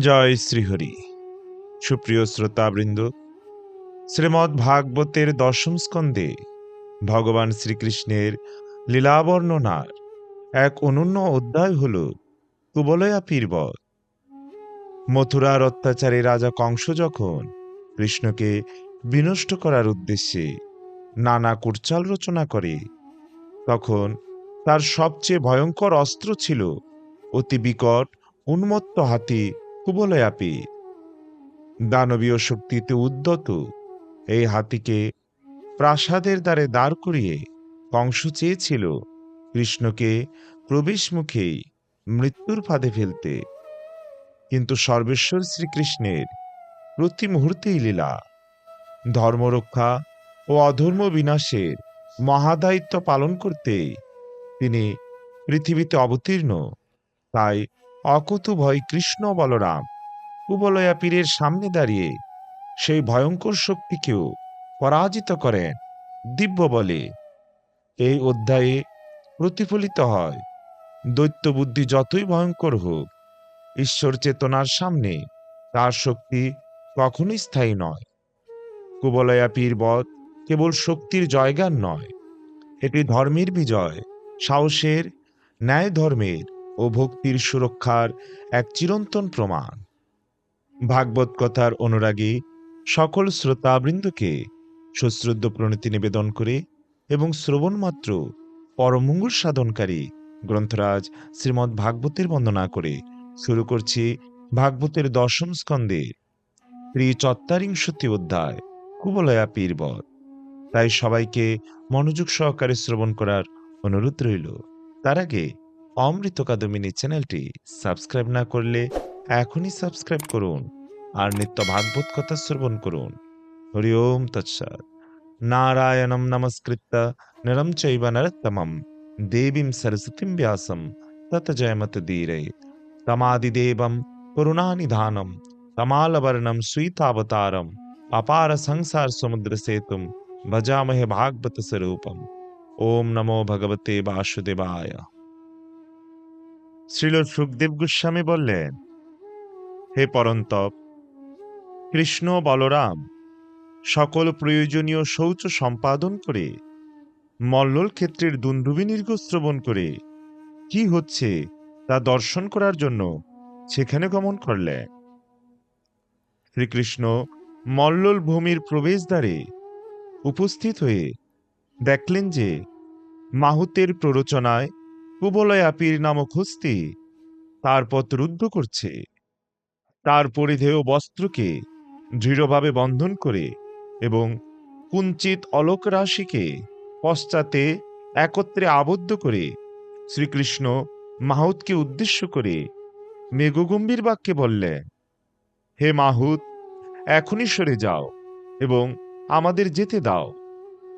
জয় শ্রীহরি। সুপ্রিয় শ্রোতাবৃন্দ শ্রীমৎ ভাগবতের দশম স্কন্ধে ভগবান শ্রীকৃষ্ণের লীলাবর্ণনার এক অনন্য অধ্যায় হল কুবলয়া পীরবত মথুরার অত্যাচারে রাজা কংস যখন কৃষ্ণকে বিনষ্ট করার উদ্দেশ্যে নানা কুটচাল রচনা করে, তখন তার সবচেয়ে ভয়ঙ্কর অস্ত্র ছিল অতি বিকট উন্মত্ত হাতি কুবলয়াপি দানবীয় শক্তিতে উদ্যত, এই হাতিকে প্রাসাদের দ্বারে দাঁড় করিয়ে কংস চেয়েছিল কৃষ্ণকে প্রবেশ মুখেই মৃত্যুর ফাঁদে ফেলতে। কিন্তু সর্বেশ্বর শ্রীকৃষ্ণের প্রতি মুহূর্তেই লীলা, ধর্মরক্ষা ও অধর্ম বিনাশের মহাদায়িত্ব পালন করতে তিনি পৃথিবীতে অবতীর্ণ, তাই অকুতু ভয় কৃষ্ণ বলরাম কুবলয়া পীরের সামনে দাঁড়িয়ে সেই ভয়ঙ্কর শক্তিকেও পরাজিত করেন দিব্য বলে। এই অধ্যায়ে প্রতিফলিত হয়, দৈত্য বুদ্ধি যতই ভয়ঙ্কর হোক, ঈশ্বর চেতনার সামনে তার শক্তি কখনোই স্থায়ী নয়। কুবলয়া পীরবধ কেবল শক্তির জয়গান নয়, এটি ধর্মের বিজয়, সাহসের ন্যায় ধর্মের ও ভক্তির সুরক্ষার এক চিরন্তন প্রমাণ। ভাগবত কথার অনুরাগী সকল শ্রোতাবৃন্দকে সশ্রদ্ধ প্রণতি নিবেদন করে এবং শ্রবণ মাত্র পরমঙ্গল সাধনকারী গ্রন্থরাজ শ্রীমৎ ভাগবতের বন্দনা করে শুরু করছি ভাগবতের দশম স্কন্ধে ত্রিচত্তারিংশতি অধ্যায়, কুবলয়া পীরবধ। তাই সবাইকে মনোযোগ সহকারে শ্রবণ করার অনুরোধ রইল। তার আগে অমৃত কাদম্বিনী চ্যানেলটি সাবস্ক্রাইব না করলে এখনই সাবস্ক্রাইব করুন আর নিত্য ভাগবত কথা শ্রবণ করুন। হরি ওম তৎসাদ নারায়ণম নমস্কৃত নরম চৈব নরত্তমম। দেবীম সরস্বতীম ব্যাসম। তত জয়মত দীরে তমাদিদেবম করুণানিধানম। তমালবর্ণম সুইতাবতারম। অপার সংসার সমুদ্র সেতুম। ভজামহে ভাগবত স্বরূপম। ওম নমো ভগবতে বাসুদেবায়। শ্রীল সুখদেব গোস্বামী বললেন, হে পরন্তপ, কৃষ্ণ বলরাম, সকল প্রয়োজনীয় শৌচ সম্পাদন করে মল্লল ক্ষেত্রের দুন্দুবি নির্গ শ্রবণ করে, কি হচ্ছে তা দর্শন করার জন্য সেখানে গমন করলেন। শ্রীকৃষ্ণ মল্লল ভূমির প্রবেশদ্বারে উপস্থিত হয়ে দেখলেন যে মাহুতের প্ররোচনায় কুবলয়াপির নামক হস্তি তার পথ রুদ্ধ করছে। তার পরিধেয় বস্ত্রকে দৃঢ়ভাবে বন্ধন করে এবং কুঞ্চিত অলোক রাশিকে পশ্চাতে একত্রে আবদ্ধ করে শ্রীকৃষ্ণ মাহুতকে উদ্দেশ্য করে মেঘগম্ভীর বাক্যে বললেন, হে মাহুত, এখনই সরে যাও এবং আমাদের যেতে দাও।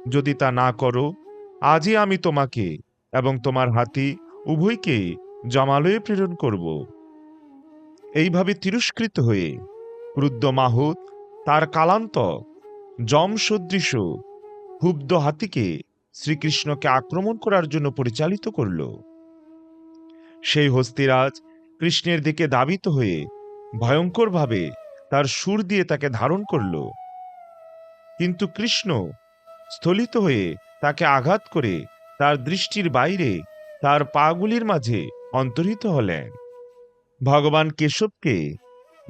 যদি তা না করো, আজই আমি তোমাকে এবং তোমার হাতি উভয়কে জমালয়ে প্রেরণ করব। এইভাবে তিরস্কৃত হয়ে ক্রুদ্ধ মাহুত তার কালান্ত যম সদৃশ হুব্ধ হাতিকে শ্রীকৃষ্ণকে আক্রমণ করার জন্য পরিচালিত করল। সেই হস্তিরাজ কৃষ্ণের দিকে দাবিত হয়ে ভয়ঙ্করভাবে তার সুর দিয়ে তাকে ধারণ করল। কিন্তু কৃষ্ণ স্থলিত হয়ে তাকে আঘাত করে তার দৃষ্টির বাইরে তার পাগুলির মাঝে অন্তর্হিত হলেন। ভগবান কেশবকে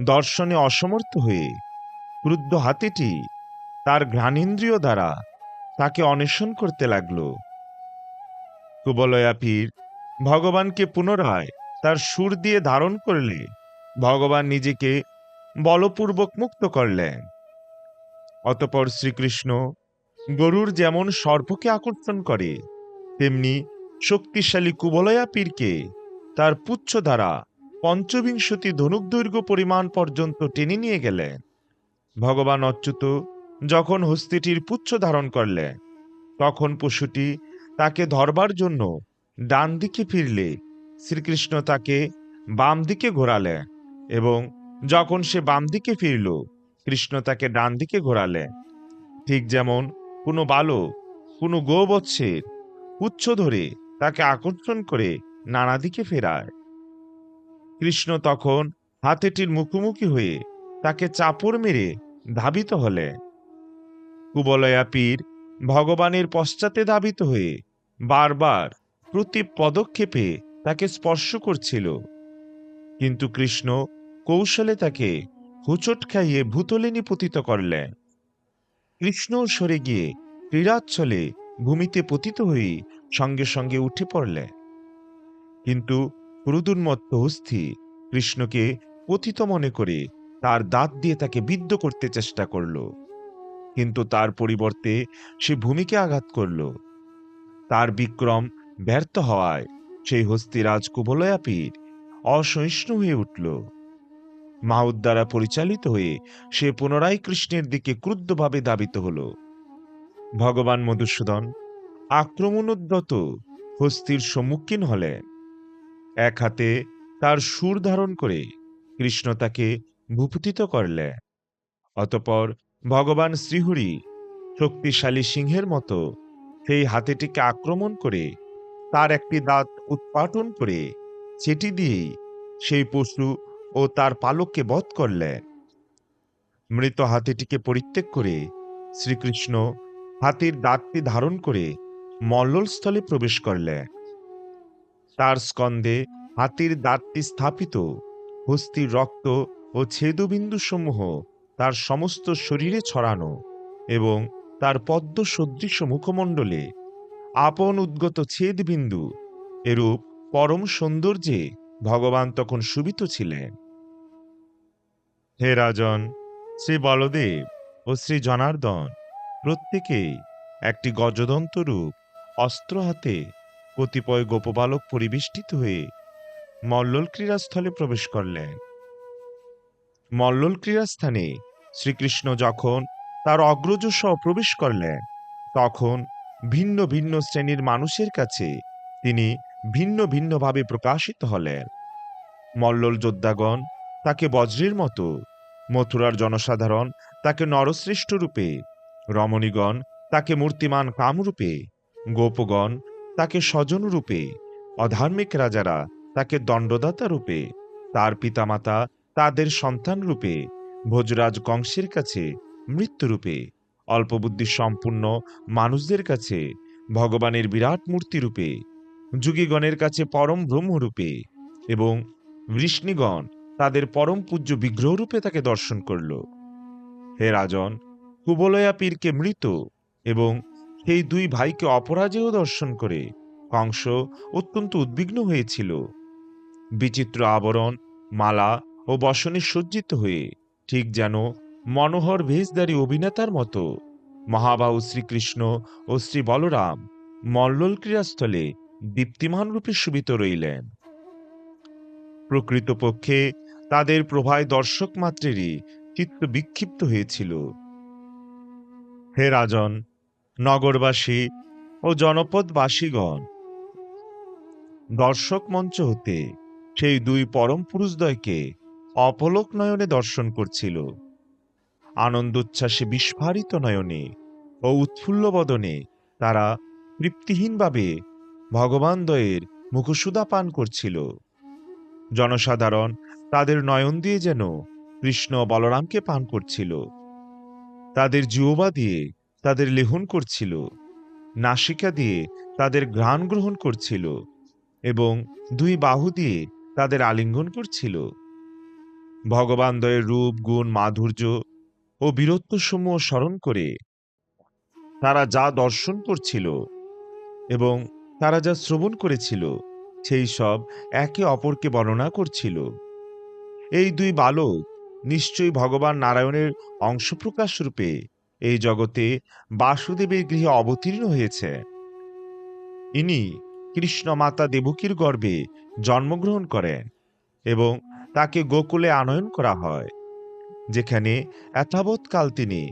দর্শনে অসমর্থ হয়ে ক্রুদ্ধ হাতিটি তার ঘ্রাণেন্দ্রিয় দ্বারা তাকে অন্বেষণ করতে লাগল। কুবলয়া পীর, ভগবানকে পুনরায় তার সুর দিয়ে ধারণ করলে ভগবান নিজেকে বলপূর্বক মুক্ত করলেন। অতপর শ্রীকৃষ্ণ গরুর যেমন সর্পকে আকর্ষণ করে তেমনি শক্তিশালী কুবলয়া পীরকে তার পুচ্ছ দ্বারা পঞ্চবিংশতি ধনুক দৈর্ঘ্য পরিমাণ পর্যন্ত টেনে নিয়ে গেলেন। ভগবান অচ্যুত যখন হস্তিটির পুচ্ছ ধারণ করলেন, তখন পশুটি তাকে ধরবার জন্য ডান দিকে ফিরলে শ্রীকৃষ্ণ তাকে বাম দিকে ঘোরালেন এবং যখন সে বাম দিকে ফিরল, কৃষ্ণ তাকে ডান দিকে ঘোরালেন। ঠিক যেমন কোনো বালক, কোনো গোবৎসের উচ্চ ধরে তাকে আকর্ষণ করে নানা দিকে ফেরায়। কৃষ্ণ তখন হাতেটির মুখোমুখি হয়ে তাকে চাপড় মেরে ধাবিত হলেন। কুবলয়া পীর ভগবানের পশ্চাতে ধাবিত হয়ে বারবার প্রতি পদক্ষেপে তাকে স্পর্শ করছিল। কিন্তু কৃষ্ণ কৌশলে তাকে হুচট খাইয়ে ভূতলে নিপতিত করলেন। কৃষ্ণ সরে গিয়ে ক্রীড়াচ্ছলে ভূমিতে পতিত হয়ে সঙ্গে সঙ্গে উঠে পড়লে। কিন্তু ক্রুদুন্মত্ত হস্তি কৃষ্ণকে পতিত মনে করে তার দাঁত দিয়ে তাকে বিদ্ধ করতে চেষ্টা করল। কিন্তু তার পরিবর্তে সে ভূমিকে আঘাত করল। তার বিক্রম ব্যর্থ হওয়ায় সেই হস্তিরাজ কুবলয়া পীর অসহিষ্ণু হয়ে উঠল। মাহুদ দ্বারা পরিচালিত হয়ে সে পুনরায় কৃষ্ণের দিকে ক্রুদ্ধভাবে দাবিত হল। ভগবান মধুসূদন, আক্রমণোদ্যত হস্তির সম্মুখীন হলেন এক হাতে তার সুর ধারণ করে কৃষ্ণ তাকে ভূপতিত করলেন অতপর ভগবান শ্রীহরি শক্তিশালী সিংহের মতো সেই হাতিটিকে আক্রমণ করে তার একটি দাঁত উৎপাটন করে সেটি দিয়েই সেই পশু ও তার পালককে বধ করলেন মৃত হাতিটিকে পরিত্যাগ করে শ্রীকৃষ্ণ হাতির দাঁতটি ধারণ করে মল্লস্থলে প্রবেশ করলেন তার স্কন্ধে হাতির দাঁতটি স্থাপিত। হস্তির রক্ত ও ছেদবিন্দু সমূহ তার সমস্ত শরীরে ছড়ানো এবং তার পদ্ম সদৃশ মুখমণ্ডলে আপন উদ্গত ছেদবিন্দু এরূপ পরম সৌন্দর্যে ভগবান তখন সুবিত ছিলেন। হে রাজন, শ্রী বলদেব ও শ্রী জনার্দন প্রত্যেকেই একটি গজদন্ত রূপ, অস্ত্র হাতে কতিপয় গোপবালক পরিবেষ্টিত হয়ে মল্লল ক্রীড়াস্থলে প্রবেশ করলেন। মল্লল ক্রীড়াস্থানে শ্রীকৃষ্ণ যখন তার অগ্রজ সহ প্রবেশ করলেন, তখন ভিন্ন ভিন্ন শ্রেণির মানুষের কাছে তিনি ভিন্ন ভিন্নভাবে প্রকাশিত হলেন। মল্লল যোদ্ধাগণ তাকে বজ্রের মতো, মথুরার জনসাধারণ তাকে নরশ্রেষ্ঠ রূপে রমণীগণ তাকে মূর্তিমান কামরূপে, গোপগণ তাকে স্বজন রূপে অধার্মিক রাজারা তাকে দণ্ডদাতা রূপে, তার পিতামাতা তাদের সন্তান রূপে, ভোজরাজ কংসের কাছে মৃত্যুরূপে, অল্পবুদ্ধি সম্পূর্ণ মানুষদের কাছে, ভগবানের বিরাট মূর্তি রূপে, যুগীগণের কাছে পরম ব্রহ্মরূপে এবং বৃষ্ণিগণ তাদের পরম পূজ্য বিগ্রহ রূপে তাকে দর্শন করল। হে রাজন কুবলয়া পীরকে মৃত এবং সেই দুই ভাইকে অপরাজেয় দর্শন করে কংস অত্যন্ত উদ্বিগ্ন হয়েছিল। বিচিত্র আবরণ, মালা ও বসনে সজ্জিত হয়ে ঠিক যেন মনোহর ভেজদারী অভিনেতার মতো মহাবাহু শ্রীকৃষ্ণ ও শ্রী বলরাম মল্লল ক্রীড়াস্থলে দীপ্তিমান রূপে সুবিত রইলেন। প্রকৃতপক্ষে তাদের প্রভায় দর্শক মাত্রেরই চিত্ত বিক্ষিপ্ত হয়েছিল। হে রাজন, নগরবাসী ও জনপদবাসীগণ, দর্শক মঞ্চ হতে সেই দুই পরম পুরুষদ্বয়কে অপলক নয়নে দর্শন করছিল। আনন্দোচ্ছ্বাসে বিস্ফারিত নয়নে ও উৎফুল্ল বদনে তারা তৃপ্তিহীনভাবে ভগবানদ্বয়ের মুখসুদা পান করছিল। জনসাধারণ তাদের নয়ন দিয়ে যেন কৃষ্ণ বলরামকে পান করছিল। তাদের জিওবা দিয়ে তাদের লেহন করছিল, নাসিকা দিয়ে তাদের ঘ্রাণ গ্রহণ করছিল এবং দুই বাহু দিয়ে তাদের আলিঙ্গন করছিল। ভগবান দয়ের রূপ, গুণ, মাধুর্য ও বীরত্বসমূহ স্মরণ করে তারা যা দর্শন করছিল এবং তারা যা শ্রবণ করেছিল, সেই সব একে অপরকে বর্ণনা করছিল। এই দুই বালক নিশ্চয়ই ভগবান নারায়ণের অংশপ্রকাশ রূপে এই জগতে বাসুদেবের গৃহে অবতীর্ণ হয়েছে। ইনি কৃষ্ণ মাতা দেবকীর গর্ভে জন্মগ্রহণ করেন এবং তাকে গোকুলে আনয়ন করা হয়, যেখানে এতাবৎকাল তিনি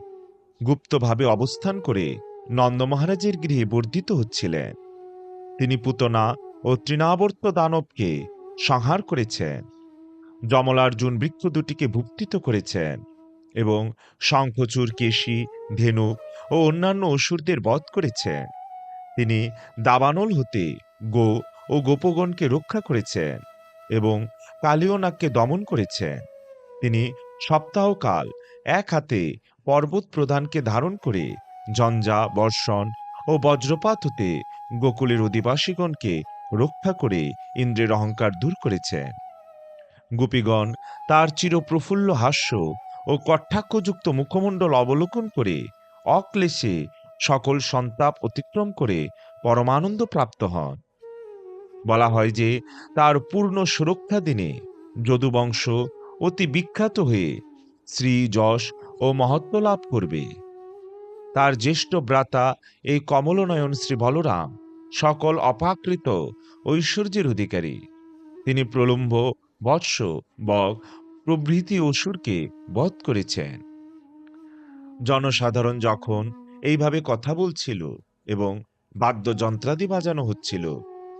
গুপ্তভাবে অবস্থান করে নন্দ মহারাজের গৃহে বর্ধিত হচ্ছিলেন। তিনি পুতনা ও তৃণাবর্ত দানবকে সংহার করেছেন। যমলার্জুন বৃক্ষ দুটিকে ভুক্তিত করেছেন এবং শঙ্খচূড় কেশী, ধেনুক ও অন্যান্য অসুরদের বধ করেছেন। তিনি দাবানল হতে গো ও গোপগণকে রক্ষা করেছেন এবং কালিওনাককে দমন করেছেন। তিনি সপ্তাহকাল এক হাতে পর্বত প্রধানকে ধারণ করে ঝঞ্ঝা বর্ষণ ও বজ্রপাত হতে গোকুলের অধিবাসীগণকে রক্ষা করে ইন্দ্রের অহংকার দূর করেছেন। গোপীগণ তার চিরপ্রফুল্ল হাস্য ও কটাক্ষযুক্ত মুখমণ্ডল অবলোকন করে অক্লেশে সকল সন্তাপ অতিক্রম করে পরমানন্দ প্রাপ্ত হন। বলা হয় যে তার পূর্ণ সুরক্ষা দিনে যদুবংশ অতি বিখ্যাত হয়ে শ্রী যশ ও মহত্ব লাভ করবে। তার জ্যেষ্ঠ ব্রাতা এই কমলনয়ন শ্রী বলরাম সকল অপাকৃত ঐশ্বর্যের অধিকারী। তিনি প্রলম্ব বৎস বক প্রভৃতি অসুরকে বধ করেছেন। জনসাধারণ যখন এইভাবে কথা বলছিল এবং বাদ্যযন্ত্রাদি বাজানো হচ্ছিল,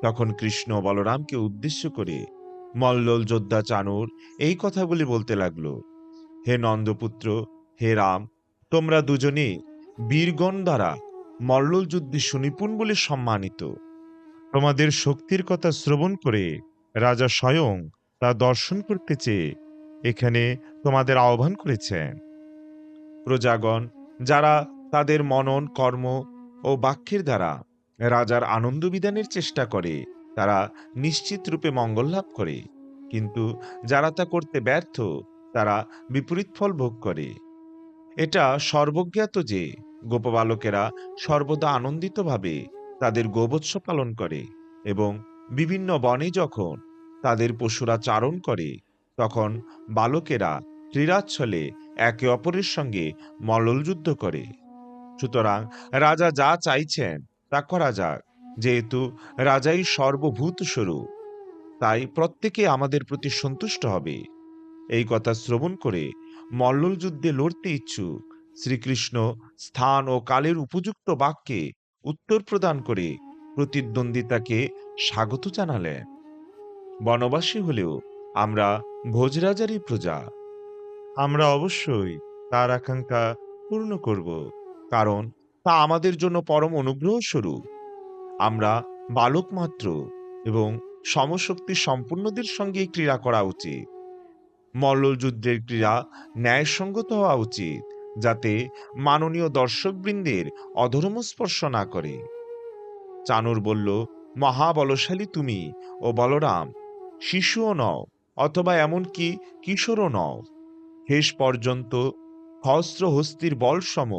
তখন কৃষ্ণ বলরামকে উদ্দেশ্য করে মল্লল যোদ্ধা চানুর এই কথাগুলি বলতে লাগল, হে নন্দপুত্র, হে রাম, তোমরা দুজনে বীরগণ দ্বারা মল্লল যুদ্ধে সুনিপুণ বলে সম্মানিত। তোমাদের শক্তির কথা শ্রবণ করে রাজা স্বয়ং তা দর্শন করতে চেয়ে এখানে তোমাদের আহ্বান করেছেন প্রজাগণ, যারা তাদের মনন, কর্ম ও বাক্যের দ্বারা রাজার আনন্দ বিধানের চেষ্টা করে, তারা নিশ্চিত রূপে মঙ্গল লাভ করে। কিন্তু যারা তা করতে ব্যর্থ, তারা বিপরীত ফল ভোগ করে। এটা সর্বজ্ঞাত যে, গোপবালকেরা সর্বদা আনন্দিতভাবে তাদের গোবৎস পালন করে এবং বিভিন্ন বনে যখন তাদের পশুরা চারণ করে। তখন বালকেরা ক্রীড়াচ্ছলে একে অপরের সঙ্গে মল্লযুদ্ধ করে। সুতরাং রাজা যা চাইছেন তা করা যাক, যেহেতু রাজাই সর্বভূত স্বরূপ। তাই প্রত্যেকে আমাদের প্রতি সন্তুষ্ট হবে। এই কথা শ্রবণ করে মল্লল যুদ্ধে লড়তে ইচ্ছুক, শ্রীকৃষ্ণ স্থান ও কালের উপযুক্ত বাক্যে উত্তর প্রদান করে প্রতিদ্বন্দ্বিতাকে স্বাগত জানালেন। বনবাসী হলেও আমরা ভোজরাজারই প্রজা। আমরা অবশ্যই তার আকাঙ্ক্ষা পূর্ণ করব, কারণ তা আমাদের জন্য পরম অনুগ্রহ স্বরূপ। আমরা বালক মাত্র এবং সমশক্তি সম্পূর্ণদের সঙ্গে ক্রীড়া করা উচিত। মল্লযুদ্ধের ক্রীড়া ন্যায়সঙ্গত হওয়া উচিত, যাতে মাননীয় দর্শকবৃন্দের অধর্ম স্পর্শ না করে। চানুর বলল, মহাবলশালী তুমি ও বলরাম শিশুও নও, অথবা এমনকি কিশোরও নও। শেষ পর্যন্ত হস্ত্র হস্তির বল সম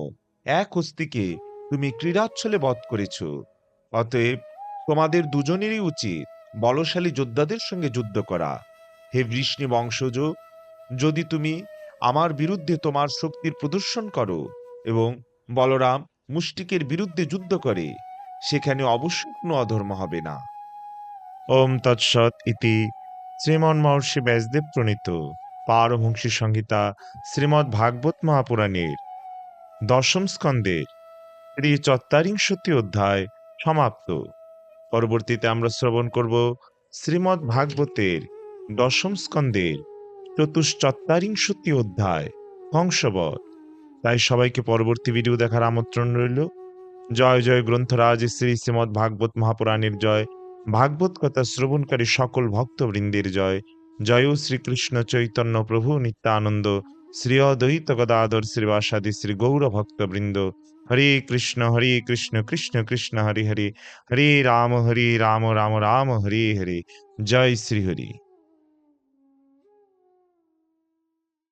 এক হস্তিকে তুমি ক্রীড়াচ্ছলে বধ করেছ। অতএব তোমাদের দুজনেরই উচিত বলশালী যোদ্ধাদের সঙ্গে যুদ্ধ করা। হে বৃষ্ণি বংশজ, যদি তুমি আমার বিরুদ্ধে তোমার শক্তির প্রদর্শন করো এবং বলরাম মুষ্টিকের বিরুদ্ধে যুদ্ধ করে, সেখানে অবশ্যই কোনো অধর্ম হবে না। ওম তৎসৎ ইতি শ্রীমন মহর্ষি ব্যাসদেব প্রণীত পারমহংসী সংহিতা শ্রীমদ্ ভাগবত মহাপুরাণের দশম স্কন্ধের শ্রী চত্বারিংশতি অধ্যায় সমাপ্ত। পরবর্তীতে আমরা শ্রবণ করব শ্রীমদ্ ভাগবতের দশম স্কন্ধের চতুশ্চত্বারিংশতি অধ্যায় কংসবধ তাই সবাইকে পরবর্তী ভিডিও দেখার আমন্ত্রণ রইল। জয় জয়, গ্রন্থরাজ, শ্রী শ্রীমদ্ ভাগবত মহাপুরাণের জয়। ভাগবত কথা শ্রবণকারী সকল ভক্তবৃন্দের জয়। জয় শ্রীকৃষ্ণ চৈতন্য প্রভু নিত্যানন্দ, শ্রী অদ্বৈত গদাধর শ্রীবাসাদি শ্রী গৌর ভক্তবৃন্দ। হরে কৃষ্ণ হরে কৃষ্ণ কৃষ্ণ কৃষ্ণ, হরে হরে। হরে রাম হরে রাম রাম রাম, হরে হরে। জয় শ্রী হরি